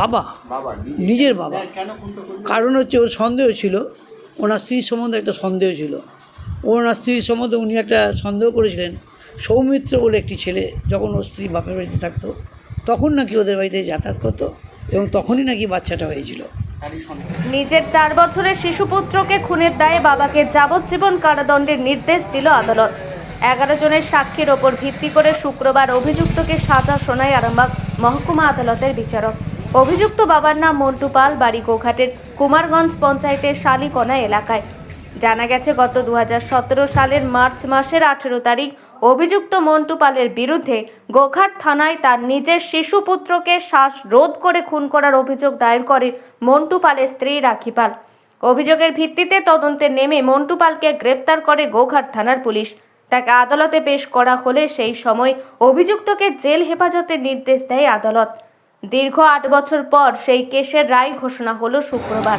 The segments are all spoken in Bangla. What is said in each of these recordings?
বাবা বাবা নিজের বাবা। কেন কারণ হচ্ছে ওর সন্দেহ ছিল ওনার স্ত্রীর সম্বন্ধে একটা সন্দেহ ছিল। ওনার স্ত্রীর সম্বন্ধে উনি একটা সন্দেহ করেছিলেন সৌমিত্র বলে একটি ছেলে যখন ওর স্ত্রী বাপের বাড়িতে থাকতো তখন নাকি ওদের বাড়িতে যাতায়াত করতো এবং তখনই নাকি বাচ্চাটা হয়েছিল। নিজের চার বছরের শিশুপুত্রকে খুনের দায়ে বাবাকে যাবজ্জীবন কারাদণ্ডের নির্দেশ দিল আদালত। এগারো জনের সাক্ষীর ওপর ভিত্তি করে শুক্রবার অভিযুক্তকে সাজা শোনায় আরামবাগ মহকুমা আদালতের বিচারক। অভিযুক্ত বাবার নাম মন্টু পাল, বাড়ি গোঘাটের কুমারগঞ্জ পঞ্চায়েতের শালিকোনা এলাকায়। জানা গেছে, গত দু হাজার সতেরো সালের মার্চ মাসের আঠেরো তারিখ অভিযুক্ত মন্টু পালের বিরুদ্ধে গোঘাট থানায় তার নিজের শিশুপুত্রকে শ্বাসরোধ করে খুন করার অভিযোগ দায়ের করে মন্টু পালের স্ত্রী রাখি পাল। অভিযোগের ভিত্তিতে তদন্তে নেমে মন্টু পালকে গ্রেপ্তার করে গোঘাট থানার পুলিশ। তাকে আদালতে পেশ করা হলে সেই সময় অভিযুক্তকে জেল হেফাজতের নির্দেশ দেয় আদালত। দীর্ঘ আট বছর পর সেই কেসের রায় ঘোষণা হলো শুক্রবার।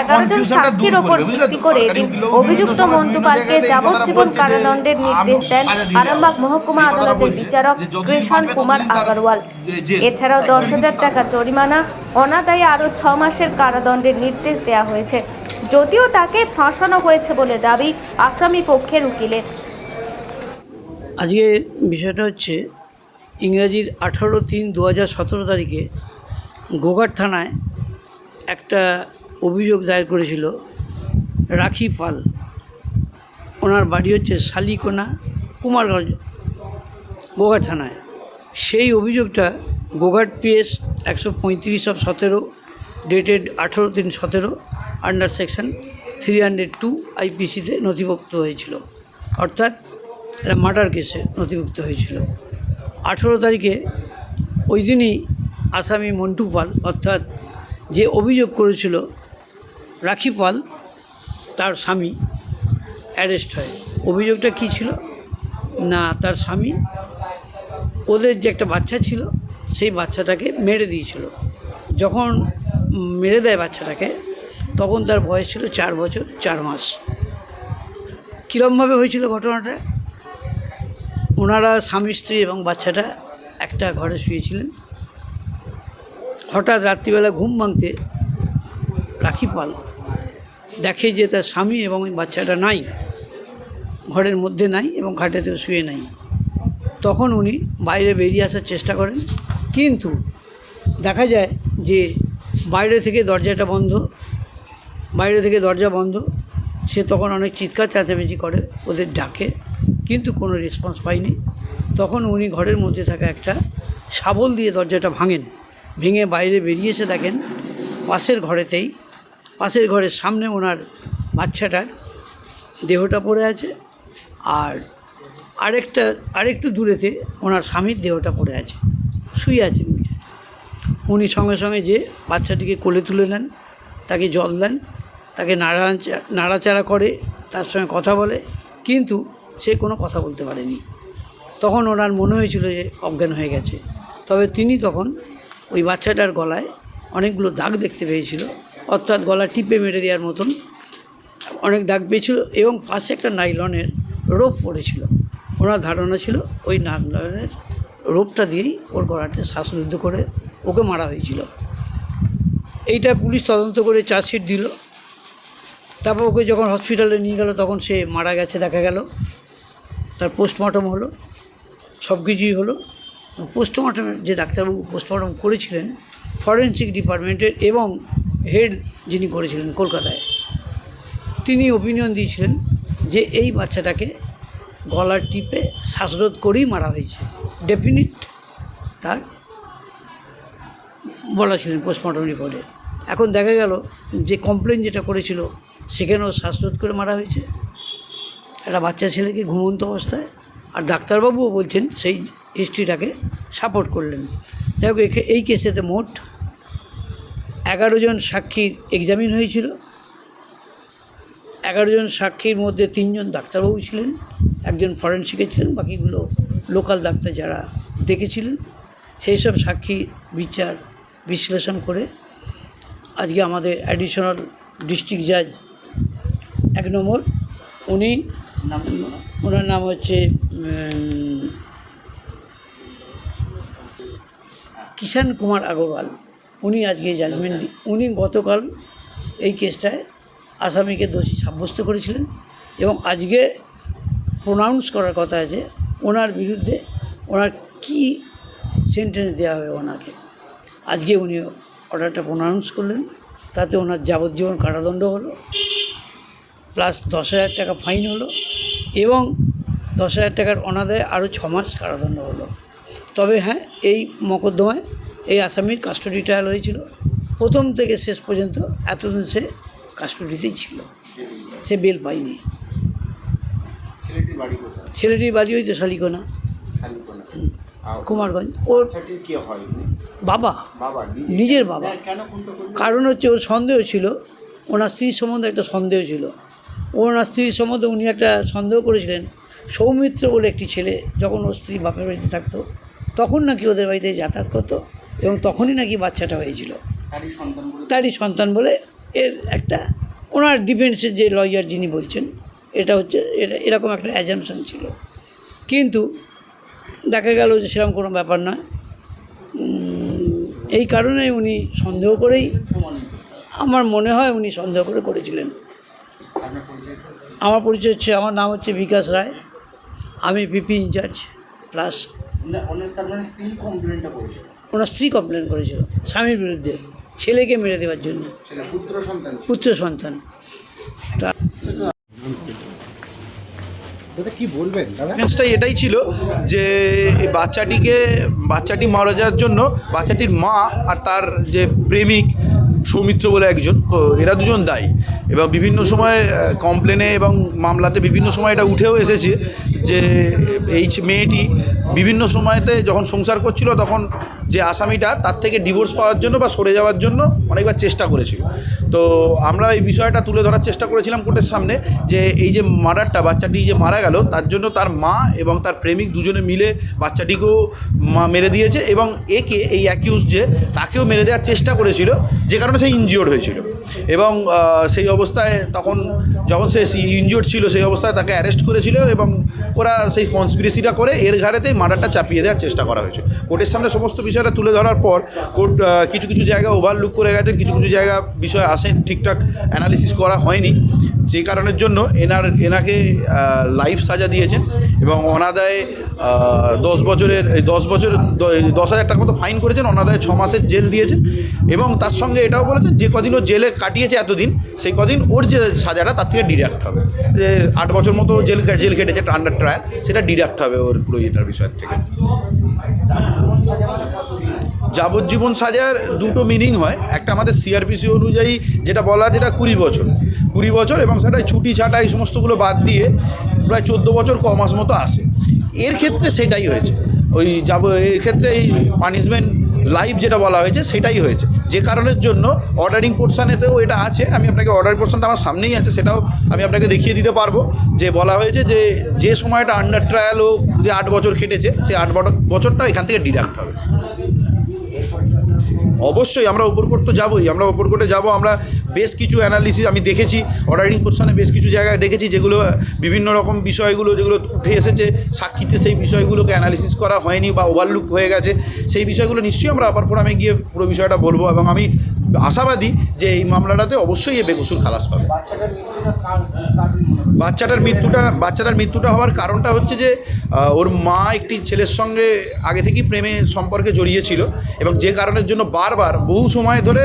এগারো জন সাক্ষীর ওপর? ভিত্তি করে এদিন অভিযুক্ত মন্টু পালকে যাবজ্জীবন কারাদণ্ডের নির্দেশ দেন আরামবাগ মহকুমা আদালতের বিচারক কৃষণ কুমার আগারওয়াল। এছাড়াও দশ হাজার টাকা জরিমানা অনাদায়ে আরও ছ মাসের কারাদণ্ডের নির্দেশ দেওয়া হয়েছে। যদিও তাকে ফাঁসানো হয়েছে বলে দাবি আসামি পক্ষের উকিলের। আজকে বিষয়টা হচ্ছে ইংরাজির আঠারো তিন দু হাজার সতেরো তারিখে গোঘাট থানায় একটা অভিযোগ দায়ের করেছিল রাখি পাল। ওনার বাড়ি হচ্ছে শালিকোনা কুমারগঞ্জ গোঘাট থানায়। সেই অভিযোগটা গোঘাট পিএস একশো পঁয়ত্রিশ অফ সতেরো, ডেটেড আঠেরো তিন সতেরো, under section three hundred two আইপিসিতে নথিভুক্ত হয়েছিল। অর্থাৎ এটা মার্ডার কেসে নথিভুক্ত হয়েছিল। আঠেরো তারিখে ওই দিনই আসামি মন্টু পাল, অর্থাৎ যে অভিযোগ করেছিল রাখি পাল, তার স্বামী অ্যারেস্ট হয়। অভিযোগটা কী ছিল? না, তার স্বামী ওদের যে একটা বাচ্চা ছিল, সেই বাচ্চাটাকে মেরে দিয়েছিল। যখন মেরে দেয় বাচ্চাটাকে, তখন তার বয়স ছিল চার বছর, চার মাস। কীরমভাবে হয়েছিল ঘটনাটা? ওনারা স্বামী, স্ত্রী এবং বাচ্চাটা একটা ঘরে শুয়েছিলেন। হঠাৎ রাত্রিবেলা ঘুম ভাঙতে রাখি পাল দেখে যে তার স্বামী এবং ওই বাচ্চাটা নাই, ঘরের মধ্যে নাই এবং খাটেতেও শুয়ে নাই। তখন উনি বাইরে বেরিয়ে আসার চেষ্টা করেন। কিন্তু দেখা যায় যে বাইরে থেকে দরজাটা বন্ধ, বাইরে থেকে দরজা বন্ধ। সে তখন অনেক চিৎকার, চেঁচামেচি করে, ওদের ডাকে। কিন্তু কোনো রেসপন্স পাইনি। তখন উনি ঘরের মধ্যে থাকা একটা শাবল দিয়ে দরজাটা ভাঙেন। ভেঙে বাইরে বেরিয়ে এসে দেখেন পাশের ঘরেতেই, পাশের ঘরের সামনে ওনার বাচ্চাটার দেহটা পড়ে আছে আর আরেকটা, আরেকটু দূরেতে ওনার স্বামীর দেহটা পড়ে আছে, শুয়ে আছেন উনি। সঙ্গে সঙ্গে যে বাচ্চাটিকে কোলে তুলে নেন, তাকে জল দেন, তাকে নাড়া, নাড়াচাড়া করে, তার সঙ্গে কথা বলে। কিন্তু সে কোনো কথা বলতে পারেনি। তখন ওনার মনে হয়েছিল যে অজ্ঞান হয়ে গেছে। তবে তিনি তখন ওই বাচ্চাটার গলায় অনেকগুলো দাগ দেখতে পেয়েছিল। অর্থাৎ গলা টিপে মেরে দেওয়ার মতন অনেক দাগ পেয়েছিল এবং পাশে একটা নাইলনের রোপ পড়েছিল। ওনার ধারণা ছিল ওই নাইলনের রোপটা দিয়েই ওর গলাতে শ্বাসরুদ্ধ করে ওকে মারা হয়েছিল। এইটা পুলিশ তদন্ত করে চার্জশিট দিল। তারপর ওকে যখন হসপিটালে নিয়ে গেল তখন সে মারা গেছে, দেখা গেল। তার পোস্টমর্টম হলো, সব কিছুই হলো। পোস্টমর্টমের যে ডাক্তারবাবু পোস্টমর্টম করেছিলেন, ফরেন্সিক ডিপার্টমেন্টের এবং হেড যিনি করেছিলেন কলকাতায়, তিনি ওপিনিয়ন দিয়েছিলেন যে এই বাচ্চাটাকে গলার টিপে শ্বাসরোধ করেই মারা হয়েছে। ডেফিনিট তার বলা ছিলেন পোস্টমর্টম রিপোর্টে। এখন দেখা গেল যে কমপ্লেন যেটা করেছিল, সেখানেও শ্বাসরোধ করে মারা হয়েছে। একটা বাচ্চা ছেলেকে ঘুমন্ত অবস্থায় আর ডাক্তারবাবুও বলছেন সেই হিস্ট্রিটাকে সাপোর্ট করলেন। যাই হোক এই কেসেতে মোট এগারো জন সাক্ষীর এক্সামিন হয়েছিল। এগারো জন সাক্ষীর মধ্যে তিনজন ডাক্তারবাবু ছিলেন, একজন ফরেন্সিকে ছিলেন, বাকিগুলো লোকাল ডাক্তার যারা দেখেছিলেন। সেই সব সাক্ষী বিচার বিশ্লেষণ করে আজকে আমাদের অ্যাডিশনাল ডিস্ট্রিক্ট জাজ এক নম্বর, উনি ওনার নাম হচ্ছে কিষাণ কুমার আগরওয়াল। উনি আজকে জাজমেন্ট উনি গতকাল এই কেসটায় আসামিকে দোষী সাব্যস্ত করেছিলেন এবং আজকে প্রোনাউন্স করার কথা আছে, ওনার বিরুদ্ধে ওনার কি সেন্টেন্স দেওয়া হবে ওনাকে। আজকে উনি অর্ডারটা প্রোনাউন্স করলেন, তাতে ওনার যাবজ্জীবন কারাদণ্ড হলো। প্লাস দশ হাজার টাকা ফাইন হলো এবং দশ হাজার টাকার অনাদায়ে আরও ছ মাস কারাদণ্ড হলো। তবে হ্যাঁ এই মকদ্দমায় এই আসামির কাস্টডি ট্রায়াল হয়েছিল। প্রথম থেকে শেষ পর্যন্ত এতদিন সে কাস্টডিতেই ছিল। সে বেল পায়নি। ছেলেটির বাড়ি হইতে শালিকোনা। কুমারগঞ্জ। ওর? বাবা। বাবা নিজের? বাবা। হ্যাঁ, কারণ হচ্ছে ওর সন্দেহ ছিল। ওনার স্ত্রীর সম্বন্ধে একটা সন্দেহ ছিল। ওনার স্ত্রীর সম্বন্ধে উনি একটা সন্দেহ করেছিলেন। সৌমিত্র বলে একটি ছেলে যখন ওর স্ত্রী বাপের বাড়িতে থাকতো তখন নাকি ওদের বাড়িতে যাতায়াত করতো এবং তখনই নাকি বাচ্চাটা হয়েছিল। তারই সন্তান বলে? এর একটা ওনার ডিফেন্সের যে লয়ার যিনি বলছেন এটা হচ্ছে এটা এরকম একটা অ্যাজামশন ছিল। কিন্তু দেখা গেল যে সেরকম কোনো ব্যাপার না এই কারণে উনি সন্দেহ করেই আমার মনে হয় উনি সন্দেহ করে করেছিলেন। আমার পরিচয় হচ্ছে আমার নাম হচ্ছে বিকাশ রায়। আমি পিপি ইনচার্জ প্লাস ওনার মানে স্ত্রী কমপ্লেন করেছিল। স্বামীর বিরুদ্ধে ছেলেকে মেরে দেওয়ার জন্য। ছেলে পুত্র সন্তান দাদা কি বলবেন দাদা? এটাই ছিল যে এই বাচ্চাটিকে বাচ্চাটি মারা যাওয়ার জন্য বাচ্চাটির মা আর তার যে প্রেমিক সৌমিত্র বলে একজন। তো এরা দুজন দায়ী। এবং বিভিন্ন সময় কমপ্লেনে এবং মামলাতে বিভিন্ন সময় এটা উঠেও এসেছে যে এই মেয়েটি বিভিন্ন সময়তে যখন সংসার করছিল তখন যে আসামিটা তার থেকে ডিভোর্স পাওয়ার জন্য বা সরে যাওয়ার জন্য অনেকবার চেষ্টা করেছিল। তো আমরা এই বিষয়টা তুলে ধরার চেষ্টা করেছিলাম কোর্টের সামনে যে এই যে মার্ডারটা বাচ্চাটি যে মারা গেল তার জন্য তার মা এবং তার প্রেমিক দুজনে মিলে বাচ্চাটিকেও মা মেরে দিয়েছে এবং একে এই অ্যাকিউজ যে তাকেও মেরে দেওয়ার চেষ্টা করেছিল, যে কারণে সে ইনজিওর্ড হয়েছিল। এবং সেই অবস্থায় তখন যখন সে ইনজিওর ছিল, সেই অবস্থায় তাকে অ্যারেস্ট করেছিল এবং ওরা সেই কনস্পিরেসিটা করে এর ঘাড়েতেই মার্ডারটা চাপিয়ে দেওয়ার চেষ্টা করা হয়েছে। কোর্টের সামনে সমস্ত বিষয়টা তুলে ধরার পর কোর্ট কিছু কিছু জায়গা ওভারলুক করে গেছেন, কিছু কিছু জায়গা বিষয় আসেন, ঠিকঠাক অ্যানালিসিস করা হয়নি। সেই কারণের জন্য এনার, এনাকে লাইফ সাজা দিয়েছেন এবং অনাদায় দশ বছরের দশ বছর দশ হাজার টাকা মতো ফাইন করেছেন, অনাদায় ছ মাসের জেল দিয়েছেন এবং তার সঙ্গে এটাও বলেছেন যে কদিন ও জেলে কাটিয়েছে এতদিন, সেই কদিন ওর যে সাজাটা তার থেকে ডিডাক্ট হবে। যে আট বছর মতো জেল জেল কেটেছে আন্ডার ট্রায়াল সেটা ডিডাক্ট হবে ওর পুরো এটার বিষয়ের থেকে। যাবজ্জীবন সাজার দুটো মিনিং হয়। একটা আমাদের সিআরপিসি অনুযায়ী যেটা বলা যেটা কুড়ি বছর। কুড়ি বছর এবং সেটা ছুটি ছাটা এই সমস্তগুলো বাদ দিয়ে প্রায় চোদ্দ বছর ক মাস মতো আসে। এর ক্ষেত্রে সেটাই হয়েছে। ওই যাব, এর ক্ষেত্রে এই পানিশমেন্ট লাইভ যেটা বলা হয়েছে, সেটাই হয়েছে। যে কারণের জন্য অর্ডারিং পোর্শানেতেও এটা আছে। আমি আপনাকে অর্ডার পোর্শনটা আমার সামনেই আছে, সেটাও আমি আপনাকে দেখিয়ে দিতে পারব। যে বলা হয়েছে যে যে সময়টা আন্ডার ট্রায়াল ও যে আট বছর কেটেছে সেই আট বছর- বছরটা এখান থেকে ডিডাক্ট হবে। অবশ্যই আমরা ওপর কোর্ট তো যাবোই। আমরা ওপর কোর্টে যাব, আমরা বেশ কিছু অ্যানালিসিস আমি দেখেছি অর্ডারিং পোর্শনে বেশ কিছু জায়গায় দেখেছি যেগুলো, বিভিন্ন রকম বিষয়গুলো যেগুলো উঠে এসেছে, সাক্ষীতে সেই বিষয়গুলোকে অ্যানালিসিস করা হয়নি বা ওভারলুক হয়ে গেছে। সেই বিষয়গুলো নিশ্চয়ই আমরা আবার ফোরামে গিয়ে পুরো বিষয়টা বলব এবং আমি আশাবাদী যে এই মামলাটাতে অবশ্যই এ বেকসুর খালাস পাবে বাচ্চাটার মৃত্যুটা? বাচ্চাটার মৃত্যুটা হওয়ার কারণটা হচ্ছে যে ওর মা একটি ছেলের সঙ্গে আগে থেকেই প্রেমে সম্পর্কে জড়িয়েছিল এবং যে কারণের জন্য বারবার বহু সময় ধরে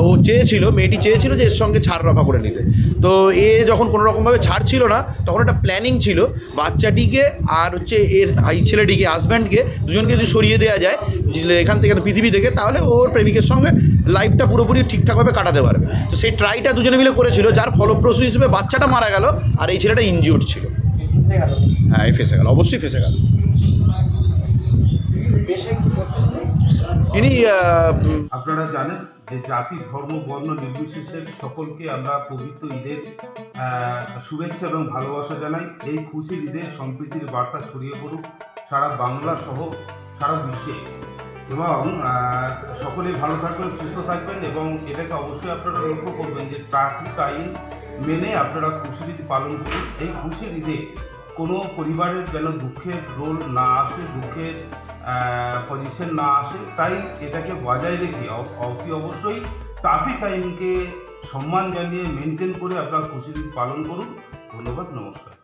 ও চেয়েছিল মেয়েটি চেয়েছিল যে এর সঙ্গে ছাড় রফা করে নিতে তো এ যখন কোনো রকমভাবে ছাড় ছিল না তখন একটা প্ল্যানিং ছিল বাচ্চাটিকে আর হচ্ছে এর এই ছেলেটিকে হাজব্যান্ডকে দুজনকে যদি সরিয়ে দেওয়া যায় এখান থেকে পৃথিবী থেকে তাহলে ওর প্রেমিকের সঙ্গে লাইফটা পুরোপুরি ঠিকঠাকভাবে কাটাতে পারবে। তো সেই ট্রাইটা দুজনে মিলে করেছিল যার ফলপ্রসূ হিসেবে বাচ্চাটা মারা গেল আর এই ছেলেটা ইনজিওর ছিল। হ্যাঁ এই ফেসে গেল অবশ্যই ফেসে গেল? ইনি আপনারা জানেন যে জাতি, ধর্ম, বর্ণ নির্বিশেষে সকলকে আমরা পবিত্র ঈদের শুভেচ্ছা এবং ভালোবাসা জানাই। এই খুশির ঈদের সম্প্রীতির বার্তা ছড়িয়ে পড়ুক সারা বাংলা সহ সারা বিশ্বে। এবং সকলেই ভালো থাকবেন সুস্থ থাকবেন এবং এটাকে অবশ্যই আপনারা লক্ষ্য করবেন যে ট্রাফিক আইন মেনে আপনারা খুশির ঈদ পালন করুন। এই খুশির ঈদে কোনো পরিবারের যেন দুঃখের রোল না আসে, দুঃখের পজিশন না আসে, তাই এটাকে বজায় রেখে অতি অবশ্যই ট্রাফিক আইনকে সম্মান জানিয়ে মেনটেন করে আপনার খুশি পালন করুন। ধন্যবাদ, নমস্কার।